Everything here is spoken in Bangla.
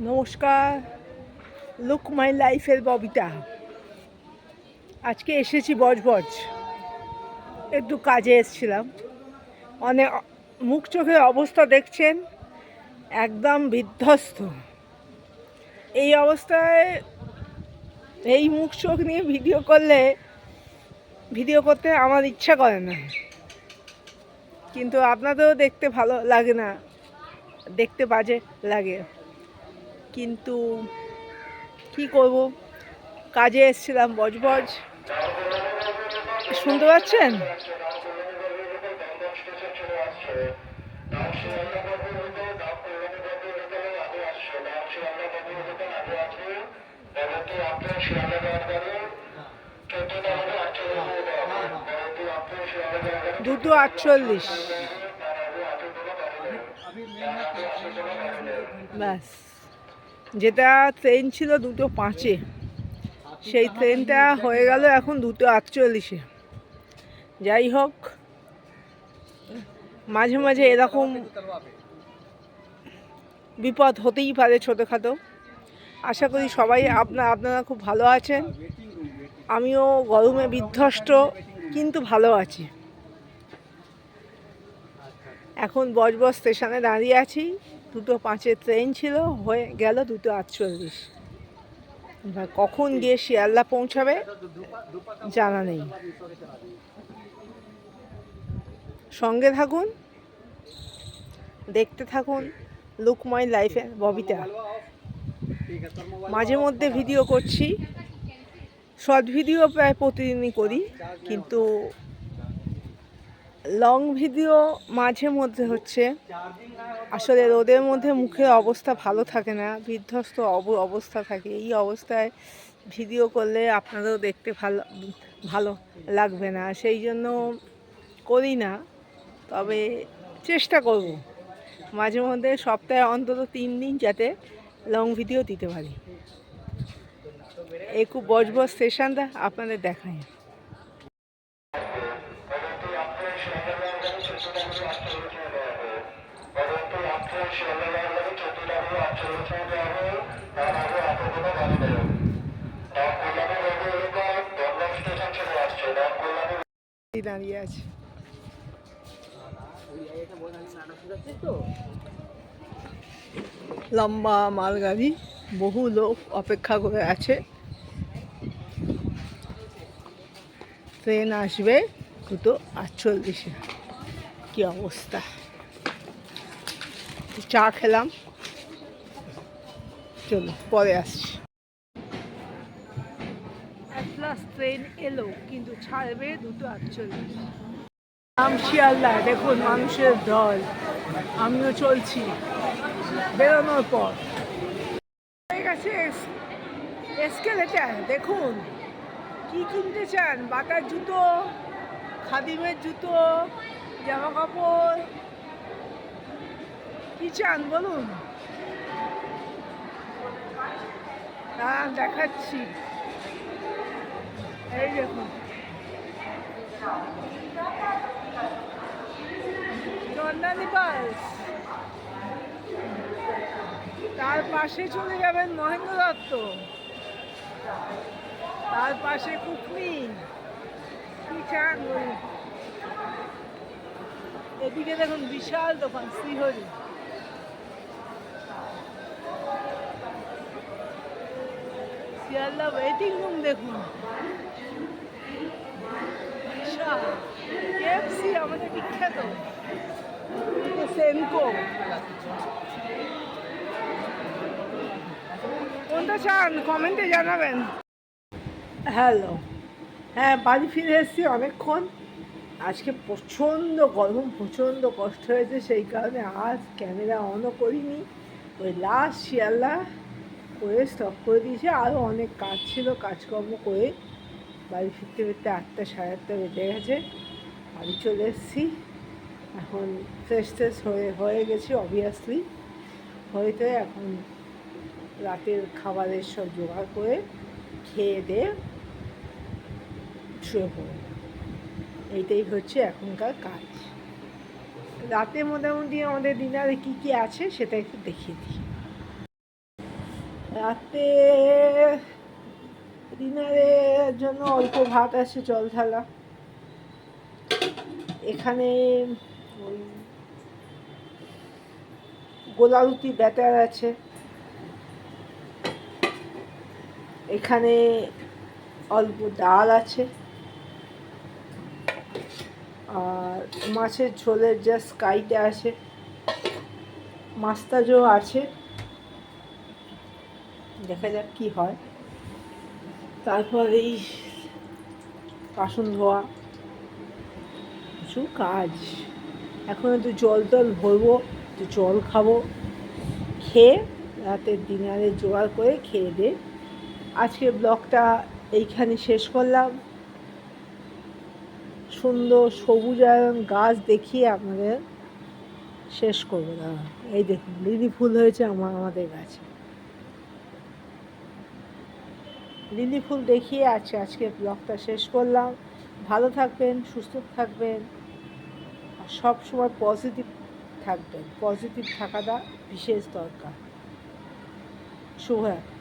নমস্কার লুক মাই লাইফের ববিতা। আজকে এসেছি বজবজ। একটু কাজে এসেছিলাম। অনেক মুখ চোখের অবস্থা দেখছেন, একদম বিধ্বস্ত। এই অবস্থায় এই মুখ চোখ নিয়ে ভিডিও করলে ভিডিও করতে আমার ইচ্ছা করে না। কিন্তু আপনাদেরও দেখতে ভালো লাগে না, দেখতে বাজে লাগে। কিন্তু কি করব? কাজে এসেছিলাম বজবজ। শুনতে পাচ্ছেন? দুটো আটচল্লিশ। ব্যাস। যেটা ট্রেন ছিল দুটো পাঁচে। সেই ট্রেনটা হয়ে গেল এখন দুটো আটচল্লিশে। যাই হোক, মাঝে মাঝে এরকম বিপদ হতেই পারে ছোটোখাটো। আশা করি সবাই আপনা, আপনারা খুব ভালো আছেন। আমিও গরমে বিধ্বস্ত, কিন্তু ভালো আছি। এখন বজবজ স্টেশনে দাঁড়িয়ে আছি। দুটো পাঁচের ট্রেন ছিল, হয়ে গেল দুটো আটচল্লিশ। এবার কখন গিয়ে শিয়ালদা পৌঁছাবে, জানা নেই। সঙ্গে থাকুন, দেখতে থাকুন লুকময় লাইফে ববিতা। মাঝে মধ্যে ভিডিও করছি শর্ট ভিডিও প্রায় প্রতিদিনই করি, কিন্তু লং ভিডিও মাঝে মধ্যে হচ্ছে। আসলে রোদের মধ্যে মুখের অবস্থা ভালো থাকে না, বিধ্বস্ত অব- অবস্থা থাকে। এই অবস্থায় ভিডিও করলে আপনাদেরও দেখতে ভালো ভালো লাগবে না। সেই জন্য করি না, তবে চেষ্টা করব। মাঝে মধ্যে সপ্তাহে অন্তত তিন দিন যাতে লং ভিডিও দিতে পারি। খুব বজবজ স্টেশনটা আপনাদের দেখায় দাঁড়িয়ে আছে। লম্বা মালগাড়ি বহু লোক অপেক্ষা করে আছে। ট্রেন আসবে দুটো আটচল্লিশে। কি অবস্থা? চা খেলাম। চলো পরে আসছি। ট্রেন এলো কিন্তু ছাড়বে দুটো আটচল্লিশ। নাম শিয়ালদা দেখুন মানুষের দল। আমিও চলছি। বেরোনোর পর। হয়ে গেছে এসকেলেটার দেখুন। কি কিনতে চান? বাটার জুতো খাদিমের জুতো জামা কাপড়। কি চান বলুন? হ্যাঁ দেখাচ্ছি। এই দেখুন। তার পাশে চলে যাবেন মহেন্দ্র দত্ত। তার পাশে কুকনি কি চান বলুন? এদিকে দেখুন বিশাল দোকান, শ্রীহরি। শিয়ালদা ওয়েটিং রুম দেখুন। বিশাল। কেএফসি আমাদের বিখ্যাত। সেনকো কোনটা চান? কমেন্টে জানাবেন। হ্যালো হ্যাঁ বাড়ি ফিরে এসেছি অনেকক্ষণ। আজকে প্রচণ্ড গরম, প্রচণ্ড কষ্ট হয়েছে, সেই কারণে আজ ক্যামেরা অনও করিনি। ওই লাস্ট শিয়ালদা করে স্টপ করে দিয়েছে। আরও অনেক কাজ ছিল, কাজকর্ম করে বাড়ি ফিরতে ফিরতে আটটা সাড়ে আটটা বেজে গেছে। বাড়ি চলে এসেছি। এখন ফ্রেশ ট্রেশ হয়ে হয়ে গেছি অবভিয়াসলি হয়েতে এখন রাতের খাবারের সব জোগাড় করে খেয়ে দিয়ে শুয়ে পড়ব। এইটাই হচ্ছে এখনকার কাজ। রাতে মোটামুটি আমাদের ডিনারে কী কী আছে সেটা একটু দেখিয়ে দিই। রাতে ডিনারের জন্য অল্প ভাত আছে, জল ঢালা। এখানে ওই গোলা রুটি ব্যাটার আছে। এখানে অল্প ডাল আছে। আর মাছের ঝোলের যা কাইটা আছে মাস্তাজও আছে। দেখা যাক কি হয়। তারপর এই বাসন ধোয়া কিছু কাজ। এখন একটু জল টল ভরবো, একটু জল খাব। খেয়ে রাতের ডিনারে জোগাড় করে খেয়ে দে। আজকে ব্লগটা এইখানে শেষ করলাম। সুন্দর সবুজায়ন গাছ দেখিয়ে আপনাদের শেষ করব দাদা। এই দেখুন, লিলি ফুল হয়েছে আমার, আমাদের গাছে। লিলি ফুল দেখিয়ে আছে আজকে ব্লগটা শেষ করলাম। ভালো থাকবেন, সুস্থ থাকবেন, আর সব সময় পজিটিভ থাকবেন। পজিটিভ থাকাটা বিশেষ দরকার। শুভরাত্রি